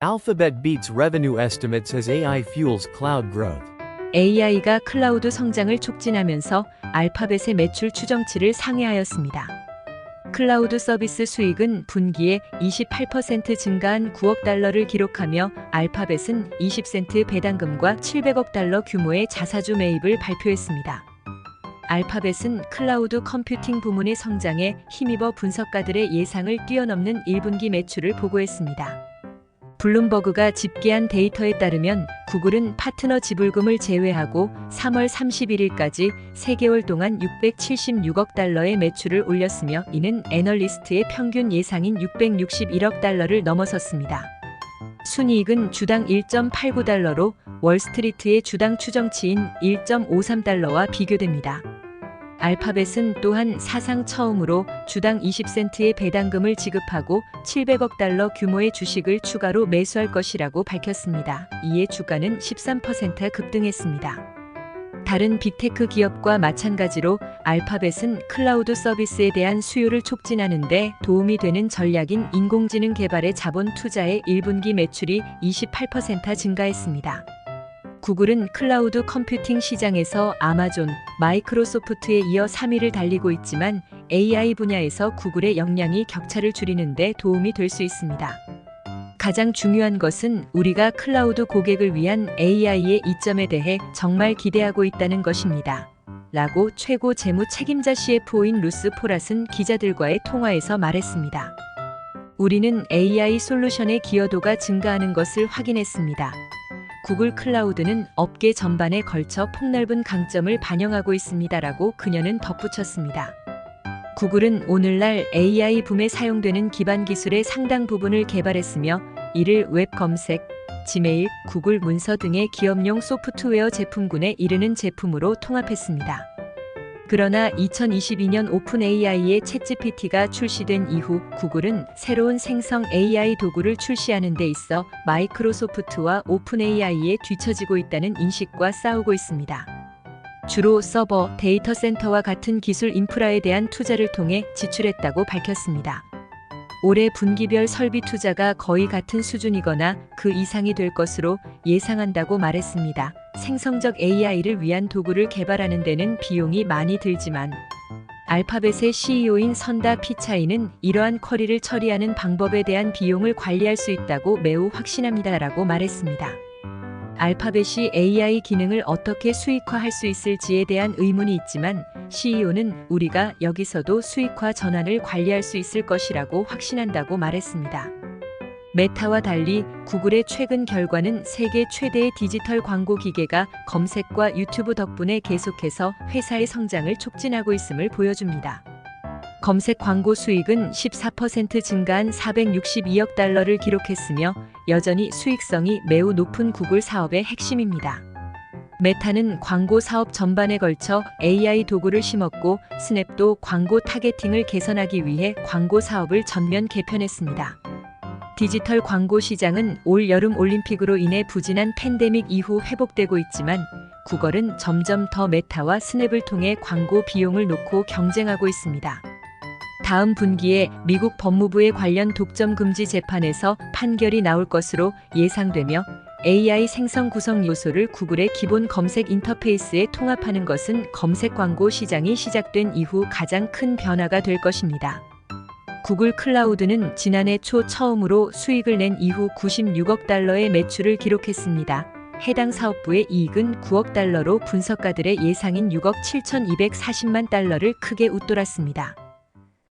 Alphabet beats revenue estimates as AI fuels cloud growth. AI가 클라우드 성장을 촉진하면서 알파벳의 매출 추정치를 상회하였습니다. 클라우드 서비스 수익은 분기에 28% 증가한 9억 달러를 기록하며 알파벳은 20센트 배당금과 700억 달러 규모의 자사주 매입을 발표했습니다. 알파벳은 클라우드 컴퓨팅 부문의 성장에 힘입어 분석가들의 예상을 뛰어넘는 1분기 매출을 보고했습니다. 블룸버그가 집계한 데이터에 따르면 구글은 파트너 지불금을 제외하고 3월 31일까지 3개월 동안 676억 달러의 매출을 올렸으며 이는 애널리스트의 평균 예상인 661억 달러를 넘어섰습니다. 순이익은 주당 1.89달러로 월스트리트의 주당 추정치인 1.53달러와 비교됩니다. 알파벳은 또한 사상 처음으로 주당 20센트의 배당금을 지급하고 700억 달러 규모의 주식을 추가로 매수할 것이라고 밝혔습니다. 이에 주가는 13% 급등했습니다. 다른 빅테크 기업과 마찬가지로 알파벳은 클라우드 서비스에 대한 수요를 촉진하는 데 도움이 되는 전략인 인공지능 개발에 자본 투자의 1분기 매출이 28% 증가했습니다. 구글은 클라우드 컴퓨팅 시장에서 아마존, 마이크로소프트에 이어 3위를 달리고 있지만 AI 분야에서 구글의 역량이 격차를 줄이는 데 도움이 될 수 있습니다. 가장 중요한 것은 우리가 클라우드 고객을 위한 AI의 이점에 대해 정말 기대하고 있다는 것입니다. 라고 최고 재무 책임자 CFO인 루스 포랏은 기자들과의 통화에서 말했습니다. 우리는 AI 솔루션의 기여도가 증가하는 것을 확인했습니다. 구글 클라우드는 업계 전반에 걸쳐 폭넓은 강점을 반영하고 있습니다라고 그녀는 덧붙였습니다. 구글은 오늘날 AI 붐에 사용되는 기반 기술의 상당 부분을 개발했으며 이를 웹 검색, 지메일, 구글 문서 등의 기업용 소프트웨어 제품군에 이르는 제품으로 통합했습니다. 그러나 2022년 오픈 AI의 챗GPT가 출시된 이후 구글은 새로운 생성 AI 도구를 출시하는 데 있어 마이크로소프트와 오픈 AI에 뒤처지고 있다는 인식과 싸우고 있습니다. 주로 서버, 데이터 센터와 같은 기술 인프라에 대한 투자를 통해 지출했다고 밝혔습니다. 올해 분기별 설비 투자가 거의 같은 수준이거나 그 이상이 될 것으로 예상한다고 말했습니다. 생성적 AI를 위한 도구를 개발하는 데는 비용이 많이 들지만 알파벳의 CEO인 선다 피차이는 이러한 쿼리를 처리하는 방법에 대한 비용을 관리할 수 있다고 매우 확신합니다라고 말했습니다. 알파벳이 AI 기능을 어떻게 수익화할 수 있을지에 대한 의문이 있지만 CEO는 우리가 여기서도 수익화 전환을 관리할 수 있을 것이라고 확신한다고 말했습니다. 메타와 달리 구글의 최근 결과는 세계 최대의 디지털 광고 기계가 검색과 유튜브 덕분에 계속해서 회사의 성장을 촉진하고 있음을 보여줍니다. 검색 광고 수익은 14% 증가한 462억 달러를 기록했으며 여전히 수익성이 매우 높은 구글 사업의 핵심입니다. 메타는 광고 사업 전반에 걸쳐 AI 도구를 심었고 스냅도 광고 타겟팅을 개선하기 위해 광고 사업을 전면 개편했습니다. 디지털 광고 시장은 올 여름 올림픽으로 인해 부진한 팬데믹 이후 회복되고 있지만 구글은 점점 더 메타와 스냅을 통해 광고 비용을 놓고 경쟁하고 있습니다. 다음 분기에 미국 법무부의 관련 독점 금지 재판에서 판결이 나올 것으로 예상되며 AI 생성 구성 요소를 구글의 기본 검색 인터페이스에 통합하는 것은 검색 광고 시장이 시작된 이후 가장 큰 변화가 될 것입니다. 구글 클라우드는 지난해 초 처음으로 수익을 낸 이후 96억 달러의 매출을 기록했습니다. 해당 사업부의 이익은 9억 달러로 분석가들의 예상인 6억 7,240만 달러를 크게 웃돌았습니다.